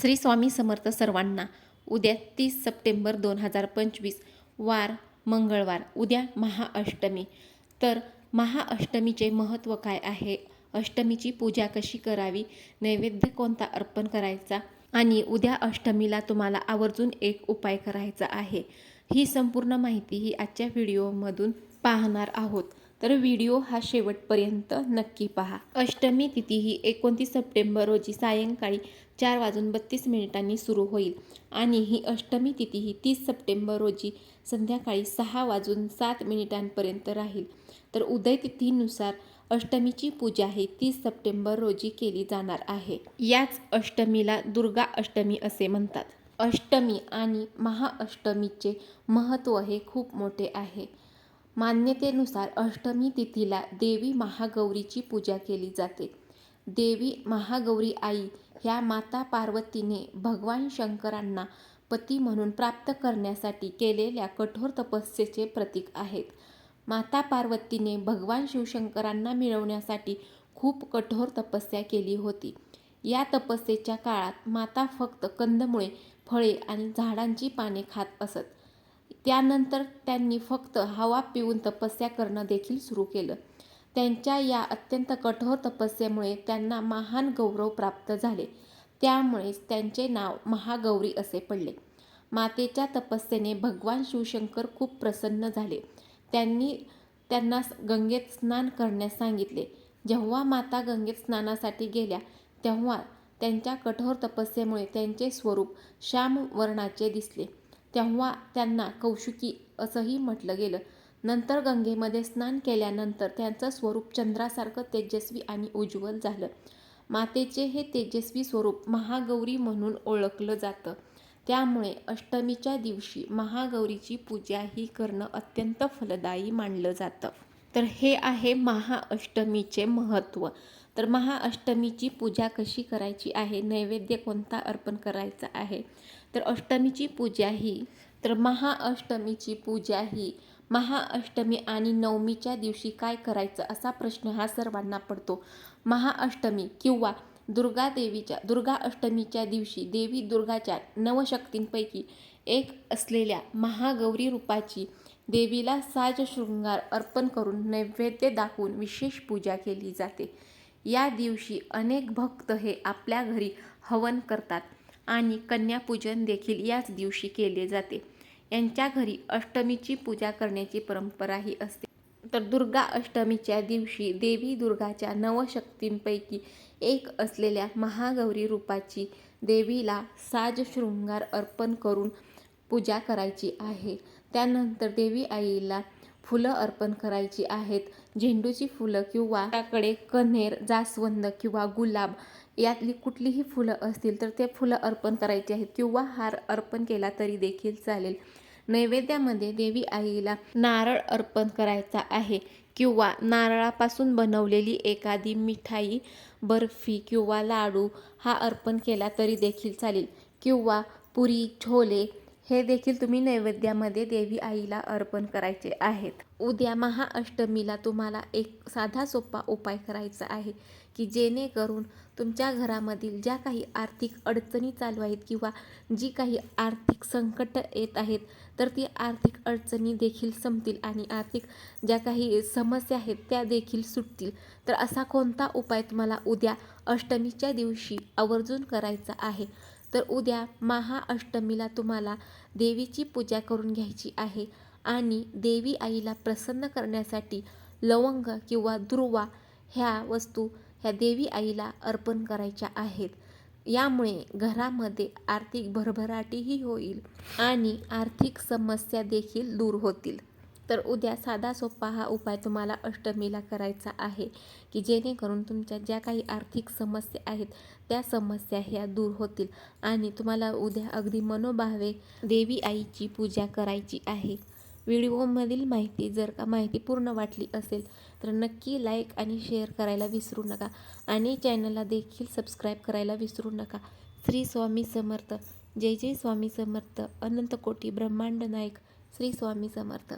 श्री स्वामी समर्थ सर्वांना उद्या तीस सप्टेंबर दोन हजार पंचवीस वार मंगळवार उद्या महाअष्टमी. तर महाअष्टमीचे महत्त्व काय आहे? अष्टमीची पूजा कशी करावी? नैवेद्य कोणता अर्पण करायचा? आणि उद्या अष्टमीला तुम्हाला आवर्जून एक उपाय करायचा आहे. ही संपूर्ण माहिती ही आजच्या व्हिडिओमधून पाहणार आहोत. तर व्हिडिओ हा शेवटपर्यंत नक्की पहा. अष्टमी तिथी ही एकोणतीस सप्टेंबर रोजी सायंकाळी चार वाजून बत्तीस मिनिटांनी सुरू होईल. आणि ही अष्टमी तिथी ही तीस सप्टेंबर रोजी संध्याकाळी सहा वाजून सात मिनिटांपर्यंत राहील. तर उदय तिथीनुसार अष्टमीची पूजा ही तीस सप्टेंबर रोजी केली जाणार आहे. याच अष्टमीला दुर्गा अष्टमी असे म्हणतात. अष्टमी आणि महाअष्टमीचे महत्त्व हे खूप मोठे आहे. मान्यतेनुसार अष्टमी तिथीला देवी महागौरीची पूजा केली जाते. देवी महागौरी आई ह्या माता पार्वतीने भगवान शंकरांना पती म्हणून प्राप्त करण्यासाठी केलेल्या कठोर तपस्येचे प्रतीक आहेत. माता पार्वतीने भगवान शिवशंकरांना मिळवण्यासाठी खूप कठोर तपस्या केली होती. या तपस्येच्या काळात माता फक्त कंदमुळे फळे आणि झाडांची पाने खात असत. त्यानंतर त्यांनी फक्त हवा पिऊन तपस्या करणं देखील सुरू केलं. त्यांच्या या अत्यंत कठोर तपस्येमुळे त्यांना महान गौरव प्राप्त झाले. त्यामुळेच त्यांचे नाव महागौरी असे पडले. मातेच्या तपस्येने भगवान शिवशंकर खूप प्रसन्न झाले. त्यांनी त्यांना गंगेत स्नान करण्यास सांगितले. जेव्हा माता गंगेत स्नानासाठी गेल्या तेव्हा त्यांच्या कठोर तपस्येमुळे त्यांचे स्वरूप श्याम वर्णाचे दिसले. तेव्हा त्यांना कौशुकी असंही म्हटलं गेलं. नंतर गंगेमध्ये स्नान केल्यानंतर त्यांचं स्वरूप चंद्रासारखं तेजस्वी आणि उज्ज्वल झालं. मातेचे हे तेजस्वी स्वरूप महागौरी म्हणून ओळखलं जातं. त्यामुळे अष्टमीच्या दिवशी महागौरीची पूजा ही करणं अत्यंत फलदायी मानलं जातं. तर हे आहे महाअष्टमीचे महत्त्व. तर महाअष्टमीची पूजा कशी करायची आहे? नैवेद्य कोणता अर्पण करायचा आहे? तर अष्टमीची पूजा ही तर महाअष्टमीची पूजा ही महाअष्टमी आणि नवमीच्या दिवशी काय करायचं असा प्रश्न हा सर्वांना पडतो. महाअष्टमी किंवा दुर्गा देवीच्या दुर्गा अष्टमीच्या दिवशी देवी दुर्गाच्या नवशक्तींपैकी एक असलेल्या महागौरी रूपाची देवीला साज शृंगार अर्पण करून नैवेद्य दाखवून विशेष पूजा केली जाते. या दिवशी अनेक भक्त हे आपल्या घरी हवन करतात. आणि कन्यापूजन देखील याच दिवशी केले जाते. यांच्या घरी अष्टमीची पूजा करण्याची परंपराही असते. तर दुर्गा अष्टमीच्या दिवशी देवी दुर्गाच्या नवशक्तींपैकी एक असलेल्या महागौरी रूपाची देवीला साज शृंगार अर्पण करून पूजा करायची आहे. त्यानंतर देवी आईला फुलं अर्पण करायची आहेत. झेंडूची फुलं किंवा त्याकडे कन्हेर जास्वंद किंवा गुलाब यातली कुठलीही फुलं असतील तर ते फुलं अर्पण करायची आहेत किंवा हार अर्पण केला तरी देखील चालेल. नैवेद्यामध्ये देवी आईला नारळ अर्पण करायचा आहे किंवा नारळापासून बनवलेली एखादी मिठाई बर्फी किंवा लाडू हा अर्पण केला तरी देखील चालेल. किंवा पुरी छोले हे देखील तुम्ही नैवेद्यामध्ये देवी आईला अर्पण करायचे आहेत. उद्या महाअष्टमीला तुम्हाला एक साधा सोपा उपाय करायचा आहे की जेणेकरून तुमच्या घरामधील ज्या काही आर्थिक अडचणी चालू आहेत किंवा जी काही आर्थिक संकट येत आहेत तर ती आर्थिक अडचणी देखील संपतील आणि आर्थिक ज्या काही समस्या आहेत त्या देखील सुटतील. तर असा कोणता उपाय तुम्हाला उद्या अष्टमीच्या दिवशी आवर्जून करायचा आहे? तर उद्या महाअष्टमीला तुम्हाला देवीची पूजा करून घ्यायची आहे आणि देवी आईला प्रसन्न करण्यासाठी लवंग किंवा दुर्वा ह्या वस्तू ह्या देवी आईला अर्पण करायच्या आहेत. यामुळे घरामध्ये आर्थिक भरभराटीही होईल आणि आर्थिक समस्या देखील दूर होतील. तर उद्या साधा सोपा हा उपाय तुम्हाला अष्टमीला करायचा आहे की जेणेकरून तुमच्या ज्या काही आर्थिक समस्या आहेत त्या समस्या ह्या दूर होतील. आणि तुम्हाला उद्या अगदी मनोभावे देवी आईची पूजा करायची आहे. व्हिडिओमधील माहिती जर का माहिती पूर्ण वाटली असेल तर नक्की लाईक आणि शेअर करायला विसरू नका. आणि चॅनलला देखील सबस्क्राईब करायला विसरू नका. श्री स्वामी समर्थ. जय जय स्वामी समर्थ. अनंत कोटी ब्रह्मांड नायक. श्री स्वामी समर्थ.